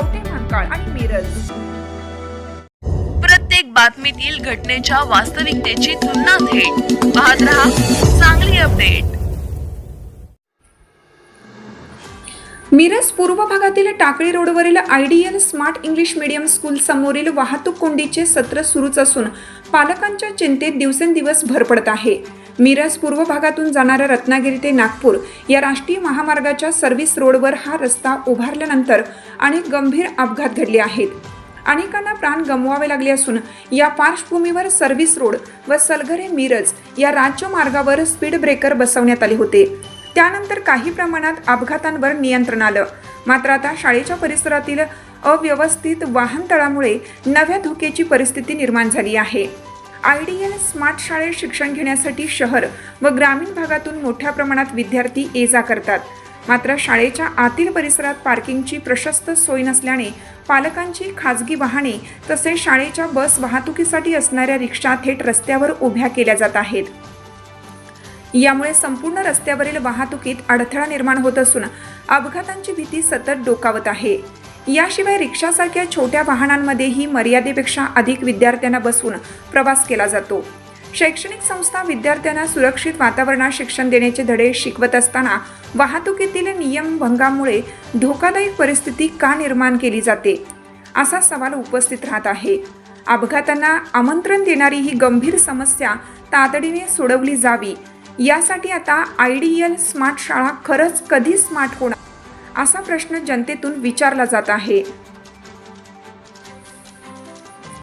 कवठे आणि मिरज. प्रत्येक बातमीतील घटनेच्या वास्तविकतेची तुलना थेट पाहत रहा चांगली अपडेट मिरज पूर्व भागातील टाकळी रोडवरील ideal smart English medium school समोरील वाहतूक कोंडीचे सत्र सुरूच असून पालकांच्या चिंतेत दिवसेंदिवस भर पडत आहे. मिरज पूर्व भागातून जाणाऱ्या रत्नागिरी ते नागपूर या राष्ट्रीय महामार्गाच्या सर्व्हिस रोडवर हा रस्ता उभारल्यानंतर अनेक गंभीर अपघात घडले आहेत. अनेकांना प्राण गमवावे लागले असून या पार्श्वभूमीवर सर्व्हिस रोड व सलगरे मिरज या राज्य मार्गावर स्पीड ब्रेकर बसवण्यात आले होते. त्यानंतर काही प्रमाणात अपघातांवर नियंत्रण आलं. मात्र आता शाळेच्या परिसरातील अव्यवस्थित वाहनतळामुळे नव्या धोक्याची परिस्थिती निर्माण झाली आहे. आयडियल स्मार्ट शाळेत शिक्षण घेण्यासाठी शहर व ग्रामीण भागातून मोठ्या प्रमाणात विद्यार्थी ये जा करतात. मात्र शाळेच्या आतील परिसरात पार्किंगची प्रशस्त सोय नसल्याने पालकांची खाजगी वाहने तसेच शाळेच्या बस वाहतुकीसाठी असणाऱ्या रिक्षा थेट रस्त्यावर उभ्या केल्या जात आहेत. यामुळे संपूर्ण रस्त्यावरील वाहतुकीत अडथळा निर्माण होत असून अपघातांची भीती सतत डोकावत आहे. याशिवाय रिक्षासारख्या छोट्या वाहनांमध्येही मर्यादेपेक्षा अधिक विद्यार्थ्यांना बसवून प्रवास केला जातो. शैक्षणिक संस्था विद्यार्थ्यांना सुरक्षित वातावरणात शिक्षण देण्याचे धडे शिकवत असताना वाहतुकीतील नियमभंगामुळे धोकादायक परिस्थिती का निर्माण केली जाते? असा सवाल उपस्थित राहत आहे. अपघातांना आमंत्रण देणारी ही गंभीर समस्या तातडीने सोडवली जावी. यासाठी आता आयडियल स्मार्ट शाळा खरंच कधी स्मार्ट होणार? असा प्रश्न जनतेतून विचारला जात आहे.